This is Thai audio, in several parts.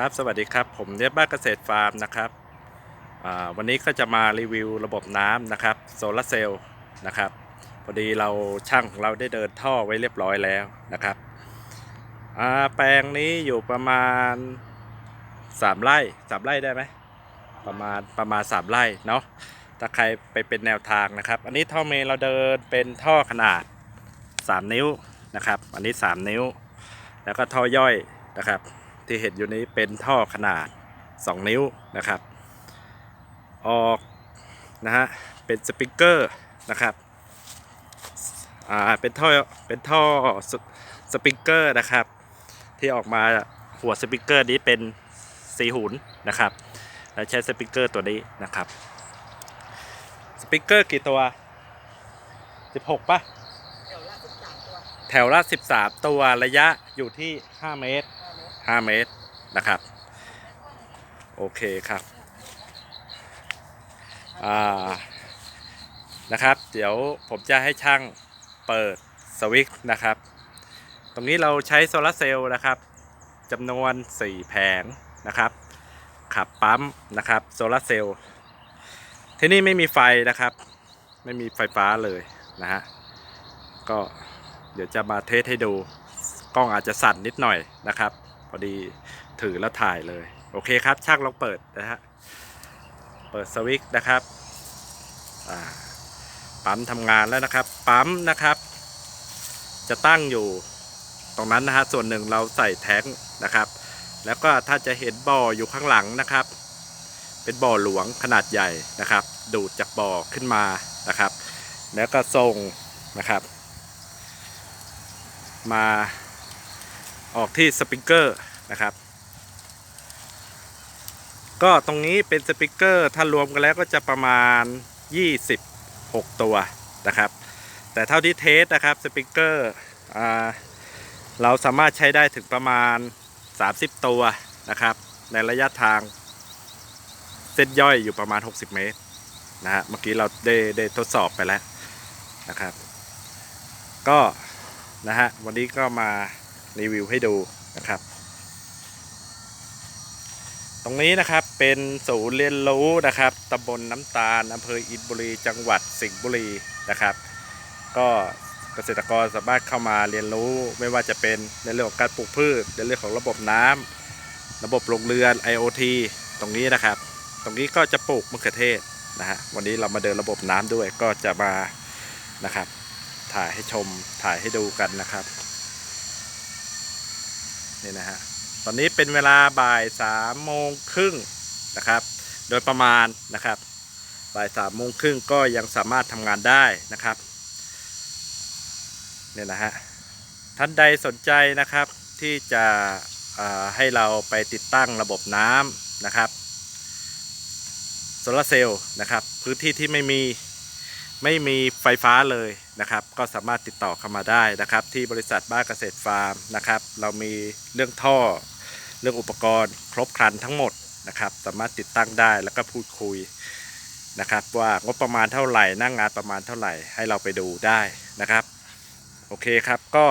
ครับ สวัสดีครับ ผมเนบบ้านเกษตรฟาร์มนะครับ วันนี้ก็จะมารีวิวระบบน้ำนะครับโซลาร์เซลล์นะครับ พอดีเราช่างของเราได้เดินท่อไว้เรียบร้อยแล้วนะครับแปลงนี้อยู่ประมาณ 3 ไร่3ไร่ได้ไหมประมาณประมาณ 3 ไร่เนาะ ถ้าใครไปเป็นแนวทางนะครับ อันนี้ท่อเมนเราเดินเป็นท่อขนาด 3 นิ้วนะครับ อันนี้ 3 นิ้ว แล้วก็ท่อย่อยนะครับ ที่เห็นอยู่นี้เป็นท่อขนาด 2 นิ้วนะครับ ออกนะฮะเป็นสปริงเกอร์นะครับอ่าเป็นท่อเป็นท่อสสปริงเกอร์นะครับ ที่ออกมาหัวสปริงเกอร์นี้เป็นสีหุนนะครับและใช้สปริงเกอร์ตัวนี้นะครับสปริงเกอร์กี่ตัว 16ป่ะแถวละสิบสามตัวแถวละ13 ตัวระยะอยู่ที่ 5 เมตรห้าเมตร 5 เมตรนะครับ โอเคครับนะครับ เดี๋ยวผมจะให้ช่างเปิดสวิตช์นะครับ ตรงนี้เราใช้โซลาร์เซลล์นะครับจำนวน 4 แผงนะครับ ขับปั๊มนะครับโซลาร์เซลล์ที่นี่ไม่มีไฟนะครับ ไม่มีไฟฟ้าเลยนะฮะก็เดี๋ยวจะมาเทสให้ดู กล้องอาจจะสั่นนิดหน่อยนะครับ อดีถือแล้วถ่ายเลย โอเคครับช่างลองเปิดนะฮะ เปิดสวิตช์นะครับปั๊มทำงานแล้วนะครับ ปั๊มนะครับ จะตั้งอยู่ตรงนั้นนะฮะส่วนหนึ่งเราใส่แท้งนะครับ แล้วก็ถ้าจะเห็นบ่ออยู่ข้างหลังนะครับ เป็นบ่อหลวงขนาดใหญ่นะครับ ดูดจากบ่อขึ้นมานะครับ แล้วก็ส่งนะครับ มา ออกที่สปริงเกอร์นะครับ ก็ตรงนี้เป็นสปริงเกอร์ถ้ารวมกันแล้วก็จะประมาณ 26 ตัวนะครับ แต่เท่าที่เทสนะครับสปริงเกอร์เราสามารถใช้ได้ถึงประมาณ 30 ตัวนะครับ ในระยะทางเส้นย่อยอยู่ประมาณ 60 เมตรนะฮะเมื่อกี้เราได้ได้ทดสอบไปแล้วนะครับ ก็นะฮะวันนี้ก็มา รีวิวให้ดูนะครับ ตรงนี้นะครับเป็นศูนย์เรียนรู้นะครับตำบลน้ำตาลอำเภออินบุรี จังหวัดสิงห์บุรีนะครับ ก็เกษตรกรสามารถเข้ามาเรียนรู้ไม่ว่าจะเป็นในเรื่องของการปลูกพืชในเรื่องของระบบน้ำระบบลงเรือน IoT ตรงนี้นะครับ ตรงนี้ก็จะปลูกมะเขือเทศนะฮะวันนี้เรามาเดินระบบน้ำด้วยก็จะมานะครับ ถ่ายให้ชมถ่ายให้ดูกันนะครับ นี่นะฮะตอนนี้เป็นเวลาบ่ายสามโมงครึ่งนะครับ โดยประมาณนะครับ บ่ายสามโมงครึ่งก็ยังสามารถทำงานได้นะครับเนี่ยนะฮะท่านใดสนใจนะครับที่จะให้เราไปติดตั้งระบบน้ำนะครับโซลาร์เซลล์นะครับ พื้นที่ที่ไม่มี ไม่มีไฟฟ้าเลยนะครับ ก็สามารถติดต่อเข้ามาได้นะครับ ที่บริษัทบ้านเกษตรฟาร์มนะครับ เรามีเรื่องท่อ เรื่องอุปกรณ์ ครบครันทั้งหมดนะครับ สามารถติดตั้งได้แล้วก็พูดคุยนะครับ ว่างบประมาณเท่าไหร่นั่งงานประมาณเท่าไหร่ให้เราไปดูได้นะครับ โอเคครับก็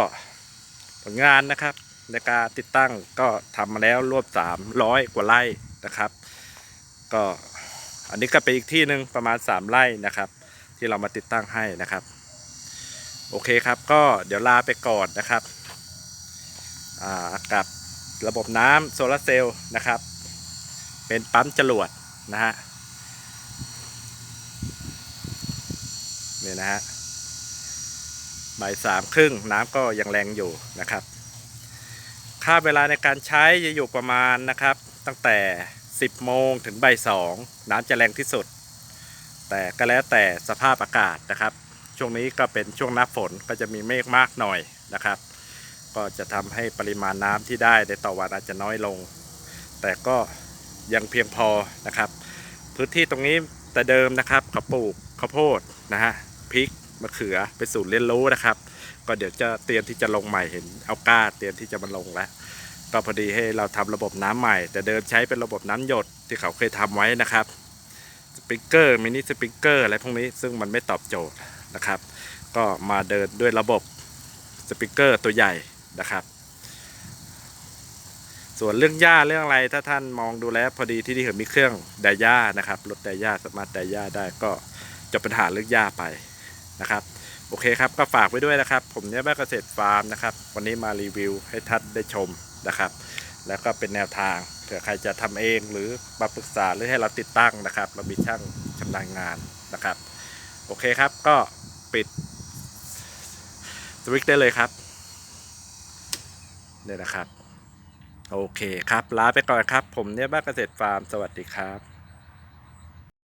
ผลงานนะครับในการติดตั้งก็ทำมาแล้วรวบ 300 กว่าไร่นะครับ ก็อันนี้ก็เป็นอีกที่หนึ่งประมาณ 3 ไร่นะครับ ที่เรามาติดตั้งให้นะครับ โอเคครับก็เดี๋ยวลาไปก่อนนะครับอากับระบบน้ำโซลาร์เซลล์นะครับ เป็นปั๊มจรวดนะฮะนี่นะฮะบ่ายสามครึ่งน้ำก็ยังแรงอยู่นะครับ ค่าเวลาในการใช้จะอยู่ประมาณนะครับ ตั้งแต่ 10 โมงถึงบ่ายสองน้ำจะแรงที่สุด แต่ก็แล้วแต่สภาพอากาศนะครับ ช่วงนี้ก็เป็นช่วงหน้าฝนก็จะมีเมฆมากหน่อยนะครับ ก็จะทำให้ปริมาณน้ำที่ได้ในต่อวันอาจจะน้อยลง แต่ก็ยังเพียงพอนะครับ พื้นที่ตรงนี้แต่เดิมนะครับเขาปลูกข้าวโพดนะฮะพริกมะเขือเป็นศูนย์เรียนรู้นะครับ ก็เดี๋ยวจะเตรียมที่จะลงใหม่เห็นเอาก้าเตรียมที่จะมาลงแล้วก็พอดีให้เราทำระบบน้ำใหม่ แต่เดิมใช้เป็นระบบน้ำหยดที่เขาเคยทำไว้นะครับ สปิเกอร์มินิสปิเกอร์อะไรพวกนี้ซึ่งมันไม่ตอบโจทย์นะครับ ก็มาเดินด้วยระบบสปิเกอร์ตัวใหญ่นะครับ ส่วนเรื่องหญ้าเรื่องอะไรถ้าท่านมองดูแล้วพอดีที่นี่เขามีเครื่องไดหญ้านะครับรถไดหญ้าสามารถไดหญ้าได้ก็จบปัญหาเรื่องหญ้าไปนะครับโอเคครับ ก็ฝากไว้ด้วยนะครับ ผมเนี่ยบ้าเกษตรฟาร์มนะครับ วันนี้มารีวิวให้ท่านได้ชมนะครับ แล้วก็เป็นแนวทาง เผื่อใครจะทำเองหรือมาปรึกษาหรือให้เราติดตั้งนะครับ เรามีช่างชำนาญงานนะครับ โอเคครับก็ปิดสวิตช์ได้เลยครับเนี่ยนะครับ โอเคครับลาไปก่อนครับ ผมเนี่ยบ้านเกษตรฟาร์มสวัสดีครับ